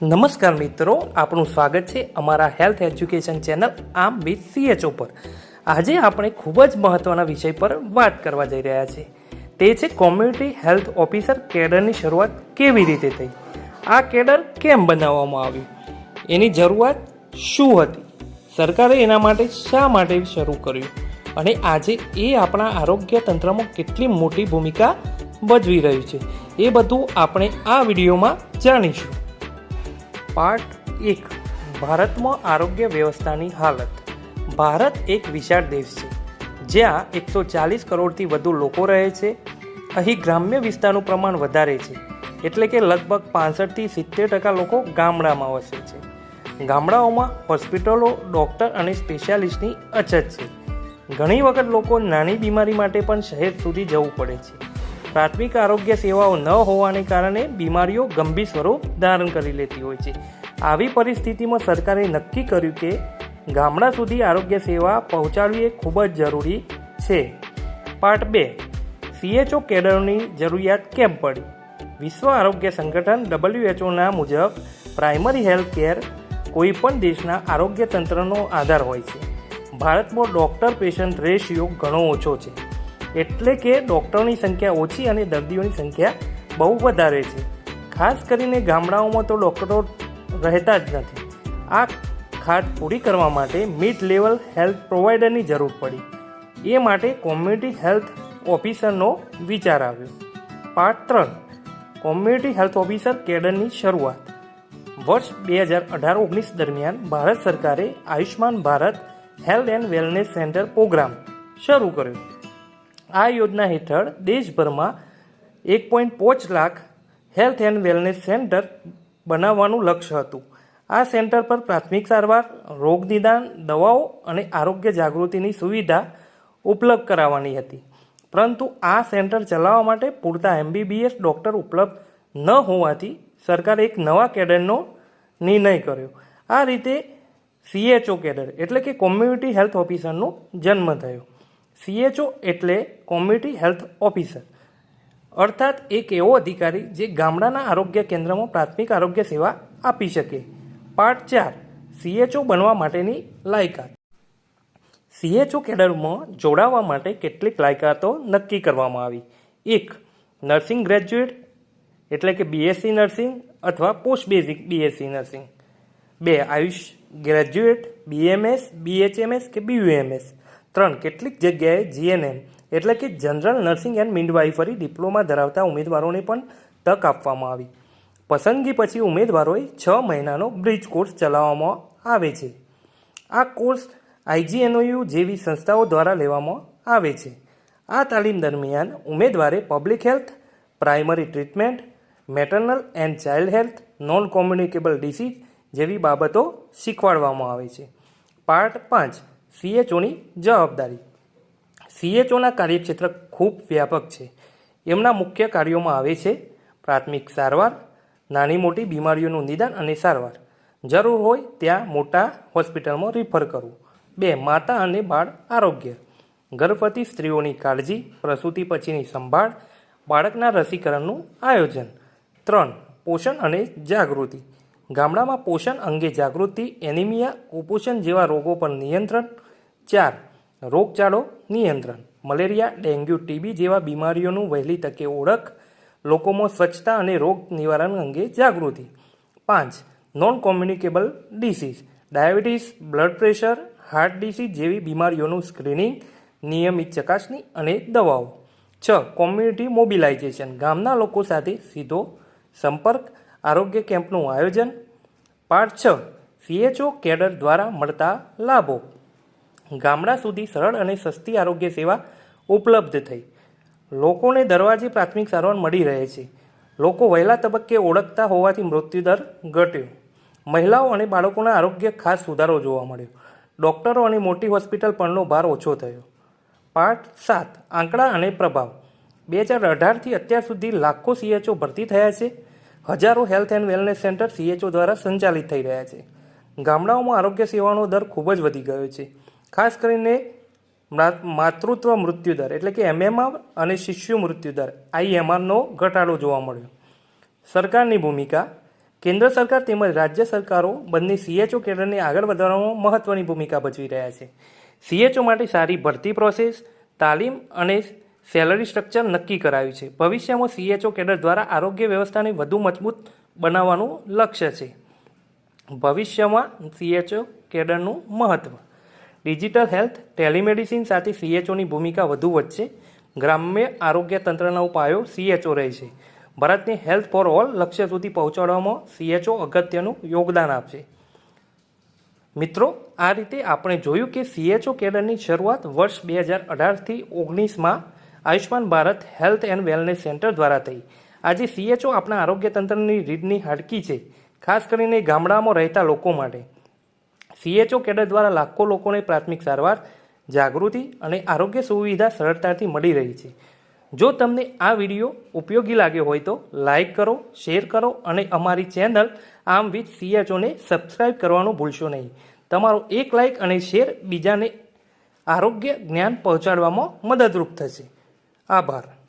નમસ્કાર મિત્રો આપણું સ્વાગત છે અમારા હેલ્થ એજ્યુકેશન ચેનલ આમ વિથ સીએચ પર. આજે આપણે ખૂબ જ મહત્ત્વના વિષય પર વાત કરવા જઈ રહ્યા છે તે છે કોમ્યુનિટી હેલ્થ ઓફિસર કેડરની શરૂઆત કેવી રીતે થઈ? આ કેડર કેમ બનાવવામાં આવ્યું એની જરૂરિયાત શું હતી? સરકારે એના માટે શા માટે શરૂ કર્યું? અને આજે એ આપણા આરોગ્ય તંત્રમાં કેટલી મોટી ભૂમિકા ભજવી રહ્યું છે? એ બધું આપણે આ વિડીયોમાં જાણીશું. પાર્ટ એક, ભારતમાં આરોગ્ય વ્યવસ્થાની હાલત. ભારત એક વિશાળ દેશ છે, જ્યાં એકસો ચાલીસ કરોડથી વધુ લોકો રહે છે. અહીં ગ્રામ્ય વિસ્તારનું પ્રમાણ વધારે છે, એટલે કે લગભગ પાસઠથી સિત્તેર ટકા લોકો ગામડામાં વસે છે. ગામડાઓમાં હોસ્પિટલો, ડૉક્ટર અને સ્પેશિયાલિસ્ટની અછત છે. ઘણી વખત લોકો નાની બીમારી માટે પણ શહેર સુધી જવું પડે છે. પ્રાથમિક આરોગ્ય સેવાઓ ન હોવાને કારણે બીમારીઓ ગંભીર સ્વરૂપ ધારણ કરી લેતી હોય છે. આવી પરિસ્થિતિમાં સરકારે નક્કી કર્યું કે ગામડા સુધી આરોગ્ય સેવા પહોંચાડવી એ ખૂબ જ જરૂરી છે. પાર્ટ બે. સીએચઓ કેડરની જરૂરિયાત કેમ પડી? વિશ્વ આરોગ્ય સંગઠન ડબલ્યુએચઓના મુજબ પ્રાઇમરી હેલ્થ કેર કોઈપણ દેશના આરોગ્ય તંત્રનો આધાર હોય છે. ભારતમાં ડૉક્ટર પેશન્ટ રેશિયો ઘણો ઓછો છે. એટલે કે ડૉક્ટરની સંખ્યા ઓછી અને દર્દીઓની સંખ્યા બહુ વધારે છે. ખાસ કરીને ગામડાઓમાં તો ડૉક્ટરો રહેતા જ નથી. આ ખાત પૂરી કરવા માટે મિડ લેવલ હેલ્થ પ્રોવાઈડરની જરૂર પડી. એ માટે કોમ્યુનિટી હેલ્થ ઓફિસરનો વિચાર આવ્યો. પાર્ટ ત્રણ. કોમ્યુનિટી હેલ્થ ઓફિસર કેડરની શરૂઆત. વર્ષ બે હજાર અઢાર ઓગણીસ દરમિયાન ભારત સરકારે Ayushman Bharat health and wellness centre programme શરૂ કર્યો. આ યોજના હેઠળ દેશભરમાં એક પોઈન્ટ પાંચ lakh health and wellness centre બનાવવાનું લક્ષ્ય હતું. આ સેન્ટર પર પ્રાથમિક સારવાર, રોગ નિદાન, દવાઓ અને આરોગ્ય જાગૃતિની સુવિધા ઉપલબ્ધ કરાવવાની હતી. પરંતુ આ સેન્ટર ચલાવવા માટે પૂરતા એમબીબીએસ ડૉક્ટર ઉપલબ્ધ ન હોવાથી સરકારે એક નવા કેડરનો નિર્ણય કર્યો. આ રીતે સીએચઓ કેડર એટલે કે કોમ્યુનિટી હેલ્થ ઓફિસરનો જન્મ થયો. સીએચઓ એટલે કોમ્યુનિટી હેલ્થ ઓફિસર. અર્થાત એક એવો અધિકારી જે ગામડાના આરોગ્ય કેન્દ્રમાં પ્રાથમિક આરોગ્ય સેવા આપી શકે. પાર્ટ ચાર, સીએચઓ બનવા માટેની લાયકાત. સીએચઓ કેડરમાં જોડાવા માટે કેટલીક લાયકાતો નક્કી કરવામાં આવી. એક, નર્સિંગ ગ્રેજ્યુએટ, એટલે કે બીએસસી નર્સિંગ અથવા પોસ્ટ બેઝિક બીએસસી નર્સિંગ. બે, આયુષ ગ્રેજ્યુએટ બીએમએસ બીએચએમએસ કે બીયુએમએસ ત્રણ કેટલીક જગ્યાએ જીએનએમ એટલે કે general nursing and midwifery diploma ધરાવતા ઉમેદવારોને પણ તક આપવામાં આવી. પસંદગી પછી ઉમેદવારોએ છ મહિનાનો બ્રિજ કોર્સ ચલાવવામાં આવે છે. આ કોર્સ આઈજીએનઓયુ જેવી સંસ્થાઓ દ્વારા લેવામાં આવે છે. આ તાલીમ દરમિયાન ઉમેદવારે public health primary treatment maternal and child health non communicable disease જેવી બાબતો શીખવાડવામાં આવે છે. પાર્ટ પાંચ સીએચઓની જવાબદારી. સીએચઓના કાર્યક્ષેત્ર ખૂબ વ્યાપક છે. એમના મુખ્ય કાર્યોમાં આવે છે પ્રાથમિક સારવાર, નાની મોટી બીમારીઓનું નિદાન અને સારવાર. જરૂર હોય ત્યાં મોટા હોસ્પિટલમાં રિફર કરવું. બે, માતા અને બાળ આરોગ્ય. ગર્ભવતી સ્ત્રીઓની કાળજી, પ્રસૂતિ પછીની સંભાળ, બાળકના રસીકરણનું આયોજન. ત્રણ, પોષણ અને જાગૃતિ. ગામડામાં પોષણ અંગે જાગૃતિ, એનિમિયા, કુપોષણ જેવા રોગો પર નિયંત્રણ. ચાર, રોગચાળો નિયંત્રણ. મલેરિયા, ડેન્ગ્યુ, ટીબી જેવા બીમારીઓનું વહેલી તકે ઓળખ, લોકોમાં સ્વચ્છતા અને રોગ નિવારણ અંગે જાગૃતિ. પાંચ non communicable disease diabetes, blood pressure, heart disease જેવી બીમારીઓનું સ્ક્રીનિંગ, નિયમિત ચકાસણી અને દવાઓ. છ, કોમ્યુનિટી મોબિલાઇઝેશન. ગામના લોકો સાથે સીધો સંપર્ક આરોગ્ય કેમ્પનું આયોજન. પાઠ છ. સીએચઓ કેડર દ્વારા મળતા લાભો. ગામડા સુધી સરળ અને સસ્તી આરોગ્ય સેવા ઉપલબ્ધ થઈ. લોકોને દરવાજે પ્રાથમિક સારવાર મળી રહે છે. લોકો વહેલા તબક્કે ઓળખતા હોવાથી મૃત્યુદર ઘટ્યો. મહિલાઓ અને બાળકોના આરોગ્ય ખાસ સુધારો જોવા મળ્યો. ડૉક્ટરો અને મોટી હોસ્પિટલ પરનો ભાર ઓછો થયો. પાઠ સાત. આંકડા અને પ્રભાવ. બે હજાર અઢારથી અત્યાર સુધી લાખો સીએચઓ ભરતી થયા છે. હજારો health and wellness centre CHO દ્વારા સંચાલિત થઈ રહ્યા છે. ગામડાઓમાં આરોગ્ય સેવાનો દર ખૂબ જ વધી ગયો છે. ખાસ કરીને માતૃત્વ મૃત્યુદર એટલે કે એમએમઆર અને શિશુ મૃત્યુદર આઈએમઆરનો ઘટાડો જોવા મળ્યો. સરકારની ભૂમિકા, કેન્દ્ર સરકાર તેમજ રાજ્ય સરકારો બંને સીએચઓ કેડરને આગળ વધારવામાં મહત્ત્વની ભૂમિકા ભજવી રહ્યા છે. સીએચઓ માટે સારી ભરતી પ્રોસેસ તાલીમ અને સેલરી સ્ટ્રક્ચર નક્કી કરાયું છે. ભવિષ્યમાં સીએચઓ કેડર દ્વારા આરોગ્ય વ્યવસ્થાને વધુ મજબૂત બનાવવાનું લક્ષ્ય છે. ભવિષ્યમાં સીએચઓ કેડરનું મહત્ત્વ ડિજિટલ હેલ્થ ટેલિમેડિસિન સાથે સીએચઓની ભૂમિકા વધુ વધશે. ગ્રામ્ય આરોગ્ય તંત્રનો પાયો સીએચઓ રહેશે. ભારતને હેલ્થ ફોર ઓલ લક્ષ્ય સુધી પહોંચાડવામાં સીએચઓ અગત્યનું યોગદાન આપશે. મિત્રો, આ રીતે આપણે જોયું કે સીએચઓ કેડરની શરૂઆત વર્ષ બે હજાર અઢારથી ઓગણીસમાં Ayushman Bharat health and wellness centre દ્વારા થઈ. આજે સીએચઓ આપણા આરોગ્ય તંત્રની રીતની હાડકી છે, ખાસ કરીને ગામડામાં રહેતા લોકો માટે. સીએચઓ કેડર દ્વારા લાખો લોકોને પ્રાથમિક સારવાર, જાગૃતિ અને આરોગ્ય સુવિધા સરળતાથી મળી રહી છે. જો તમને આ વીડિયો ઉપયોગી લાગ્યો હોય તો લાઈક કરો, શેર કરો અને અમારી ચેનલ આમ વિથ સીએચઓને સબસ્ક્રાઇબ કરવાનું ભૂલશો નહીં. તમારો એક લાઇક અને શેર બીજાને આરોગ્ય જ્ઞાન પહોંચાડવામાં મદદરૂપ થશે. Abar.